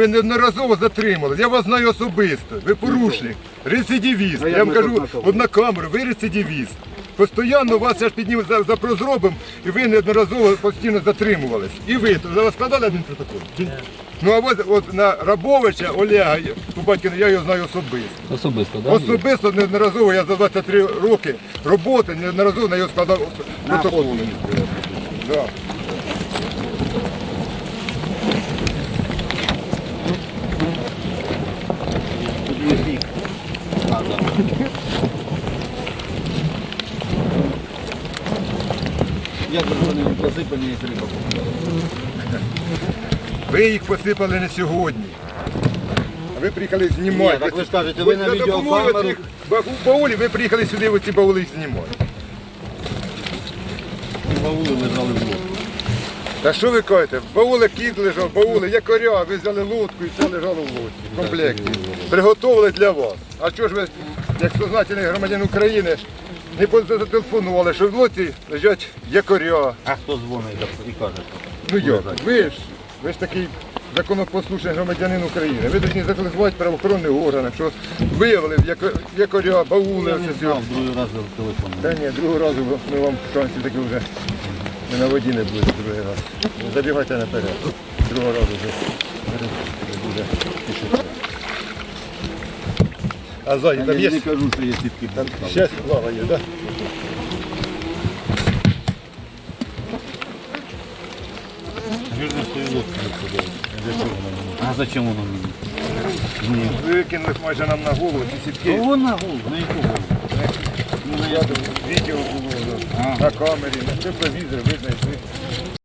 Ви неодноразово затримали. Я вас знаю особисто. Ви порушник, рецидивіст. Я вам кажу тут на камеру? от на камеру, ви рецидивіст. Постоянно вас я ж підніму за, за прозробом, і ви неодноразово постійно затримувались. І ви за вас складали один протокол? Ну а от, от на Рабовича Олега, я- я його знаю особисто. Особисто, так? Особисто неодноразово я за 23 роки роботи неодноразово на його складав протокол. Да. Же вони посипані, як риба? Ви їх посипали не сьогодні. А ви приїхали знімати. Ні, так ви ж кажете, ви на за допомогою відеокамеру. цих ба- баулів ви приїхали сюди, оці баули їх знімати. Баули лежали в лодці. Та що ви кажете? Баули кіт лежав, баули, якоря, ви взяли лодку і все лежало в лодці. В комплекті. Приготовили для вас. А чого ж ви, як сознательний громадян України, не зателефонували, що в лодці лежать якоря. А хто дзвонить і каже? Ну як? Ви ж, ви ж такий законопослушний громадянин України. Ви повинні зателефонувати правоохоронним органам, що виявили в яко- якоря, баули. Я оце не знав, другий раз за телефоном. Та ні, другого разу ми вам шансів таки вже не на воді не буде другий раз. Забігайте наперед. Другого разу вже не буде тішитися. А ззаді там Я є? не кажу, що є сітки. Там ще слава є, так? Мені? А зачем воно мені? Ні. Викинули майже нам на голову ці сітки. Ну вона голову, на яку голову? Ну, Я відео було на камері, на тепловізор ви ви